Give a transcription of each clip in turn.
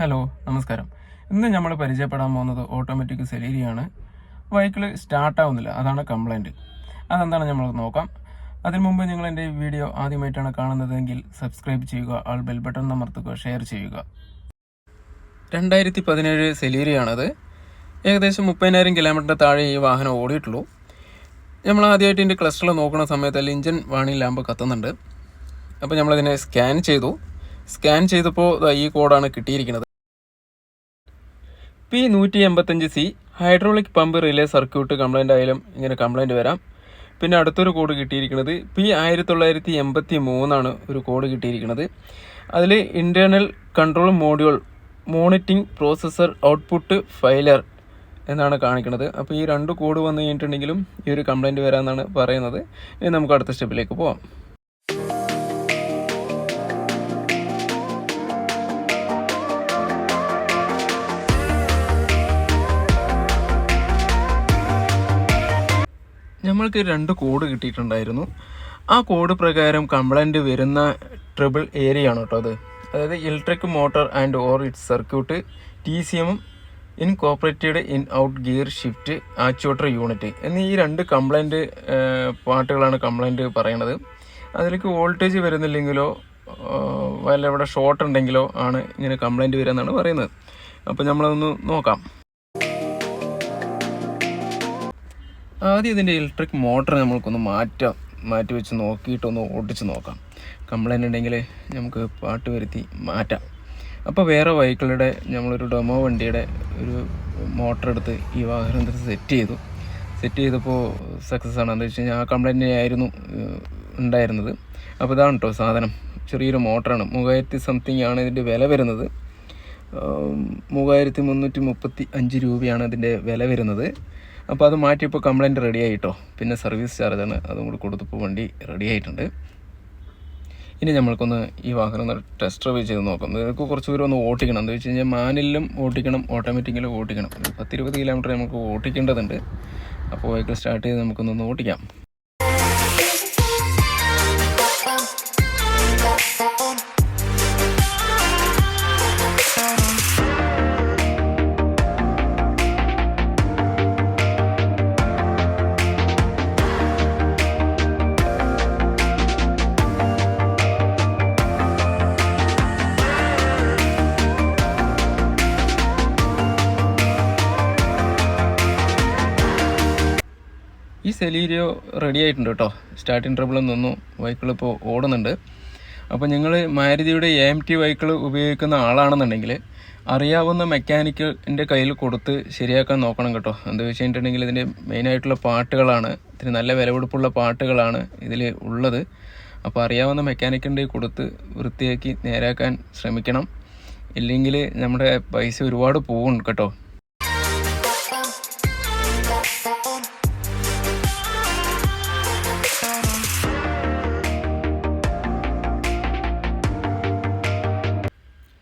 Hello നമസ്കാരം. ഇന്ന് നമ്മൾ പരിചയപ്പെടാൻ പോകുന്നത് ഓട്ടോമാറ്റിക് സെലീരിയാണ് വൈക്കിൾ സ്റ്റാർട്ടാവുന്നില്ല. അതാണ് കംപ്ലൈന്റ് അതെന്താണ് നമ്മൾ നോക്കാം. അതിനു മുമ്പ് നിങ്ങൾ എന്റെ വീഡിയോ ആദ്യമായിട്ടാണ് കാണുന്നതെങ്കിൽ സബ്സ്ക്രൈബ് ചെയ്യുക ആൾ ബെൽ ബട്ടൺ അമർത്തുക ഷെയർ ചെയ്യുക. രണ്ടായിരത്തി പതിനേഴ് സെലീരിയാണത് ഏകദേശം മുപ്പതിനായിരം കിലോമീറ്ററിന്റെ താഴെ ഈ വാഹനം ഓടിയിട്ടുള്ളൂ. നമ്മൾ ആദ്യമായിട്ട് ഇതിന്റെ ക്ലസ്റ്ററിൽ നോക്കുന്ന സമയത്ത് ഇഞ്ചിൻ വാണി ലാമ്പ് കത്തുന്നുണ്ട്. അപ്പോൾ നമ്മളതിനെ സ്കാൻ ചെയ്തു. സ്കാൻ ചെയ്തപ്പോൾ ഈ കോഡാണ് കിട്ടിയിരിക്കുന്നത്. പി നൂറ്റി എൺപത്തഞ്ച് C hydraulic pump relay circuit complaint ആയാലും ഇങ്ങനെ കംപ്ലൈന്റ് വരാം. പിന്നെ അടുത്തൊരു കോഡ് കിട്ടിയിരിക്കുന്നത് പി ആയിരത്തി തൊള്ളായിരത്തി എൺപത്തി മൂന്നാണ് ഒരു കോഡ് കിട്ടിയിരിക്കുന്നത്. അതിൽ internal control module monitoring processor output failure എന്നാണ് കാണിക്കുന്നത്. അപ്പോൾ ഈ രണ്ട് കോഡ് വന്നു കഴിഞ്ഞിട്ടുണ്ടെങ്കിലും ഈ ഒരു കംപ്ലൈന്റ് വരാമെന്നാണ് പറയുന്നത്. ഇനി നമുക്ക് അടുത്ത സ്റ്റെപ്പിലേക്ക് പോവാം. നമ്മൾക്ക് രണ്ട് കോഡ് കിട്ടിയിട്ടുണ്ടായിരുന്നു. ആ കോഡ് പ്രകാരം കംപ്ലൈന്റ് വരുന്ന ട്രിപ്പിൾ ഏരിയ ആണ് കേട്ടോ അത്. അതായത് electric motor and or it circuit T C എമ്മും in cooperative in out gear shift actuator unit എന്നീ ഈ രണ്ട് കംപ്ലൈന്റ് പാർട്ടുകളാണ് കംപ്ലൈന്റ് പറയണത്. അതിലേക്ക് വോൾട്ടേജ് വരുന്നില്ലെങ്കിലോ വല്ല ഇവിടെ ഷോർട്ട് ഉണ്ടെങ്കിലോ ആണ് ഇങ്ങനെ കംപ്ലൈന്റ് വരിക എന്നാണ് പറയുന്നത്. അപ്പോൾ നമ്മളതൊന്ന് നോക്കാം. ആദ്യം ഇതിന്റെ ഇലക്ട്രിക് മോട്ടർ നമ്മൾക്കൊന്ന് മാറ്റാം. മാറ്റി വെച്ച് നോക്കിയിട്ടൊന്ന് ഓടിച്ച് നോക്കാം. കംപ്ലൈന്റ് ഉണ്ടെങ്കിൽ നമുക്ക് പാട്ട് വരുത്തി മാറ്റാം. അപ്പോൾ വേറെ വെഹിക്കിളുടെ നമ്മളൊരു ഡൊമോ വണ്ടിയുടെ ഒരു മോട്ടർ എടുത്ത് ഈ വാഹനത്തിൽ സെറ്റ് ചെയ്തു. സെറ്റ് ചെയ്തപ്പോൾ സക്സസ് ആണ് എന്താ വെച്ച് കഴിഞ്ഞാൽ ആ കംപ്ലൈന്റ് ആയിരുന്നു ഉണ്ടായിരുന്നത്. അപ്പോൾ ഇതാണ് കേട്ടോ സാധനം. ചെറിയൊരു മോട്ടറാണ്. മൂവായിരത്തി സംതിങ് ആണ് ഇതിന്റെ വില വരുന്നത്. മൂവായിരത്തി മുന്നൂറ്റി മുപ്പത്തി അഞ്ച് രൂപയാണ് ഇതിന്റെ വില വരുന്നത്. അപ്പോൾ അത് മാറ്റിയപ്പോൾ കംപ്ലൈന്റ് റെഡി ആയിട്ടോ. പിന്നെ സർവീസ് ചാർജാണ് അതും കൂടി കൊടുത്തപ്പോൾ വണ്ടി റെഡി ആയിട്ടുണ്ട്. ഇനി നമ്മൾക്കൊന്ന് ഈ വാഹനം ഒന്ന് ടെസ്റ്റ് ഡ്രൈവ് ചെയ്ത് നോക്കാം. നിങ്ങൾക്ക് കുറച്ച് ദൂരം ഒന്ന് ഓട്ടിക്കണം. എന്താ വെച്ച് കഴിഞ്ഞാൽ മാനുവലിലും ഓട്ടിക്കണം ഓട്ടോമാറ്റിക്കലും ഓട്ടിക്കണം. പത്തിരുപത് കിലോമീറ്റർ നമുക്ക് ഓട്ടിക്കേണ്ടതുണ്ട്. അപ്പോൾ വെഹിക്കിൾ സ്റ്റാർട്ട് ചെയ്ത് നമുക്കൊന്ന് ഓട്ടിക്കാം. ഈ സെലീരിയോ റെഡി ആയിട്ടുണ്ട് കേട്ടോ. സ്റ്റാർട്ടിങ് ട്രബിളിൽ നിന്നു വൈക്കിൾ ഇപ്പോൾ ഓടുന്നുണ്ട്. അപ്പോൾ നിങ്ങൾ മാരുതിയുടെ എ എം ടി വൈക്കിൾ ഉപയോഗിക്കുന്ന ആളാണെന്നുണ്ടെങ്കിൽ അറിയാവുന്ന മെക്കാനിക്കിന്റെ കയ്യിൽ കൊടുത്ത് ശരിയാക്കാൻ നോക്കണം കേട്ടോ. എന്താ വെച്ച് കഴിഞ്ഞിട്ടുണ്ടെങ്കിൽ ഇതിന്റെ മെയിനായിട്ടുള്ള പാട്ടുകളാണ് ഇതിന് നല്ല വിലപിടിപ്പുള്ള പാട്ടുകളാണ് ഇതിൽ ഉള്ളത്. അപ്പോൾ അറിയാവുന്ന മെക്കാനിക്കിന്റെ കൊടുത്ത് വൃത്തിയാക്കി നേരാക്കാൻ ശ്രമിക്കണം. ഇല്ലെങ്കിൽ നമ്മുടെ പൈസ ഒരുപാട് പോകും കേട്ടോ.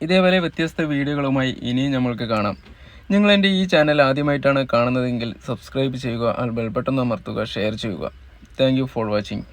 ഇതേപോലെ വ്യത്യസ്ത വീഡിയോകളുമായി ഇനിയും നമ്മൾക്ക് കാണാം. നിങ്ങൾ എന്റെ ഈ ചാനൽ ആദ്യമായിട്ടാണ് കാണുന്നതെങ്കിൽ സബ്സ്ക്രൈബ് ചെയ്യുക ബെൽ ബട്ടൺ അമർത്തുക ഷെയർ ചെയ്യുക. Thank for watching.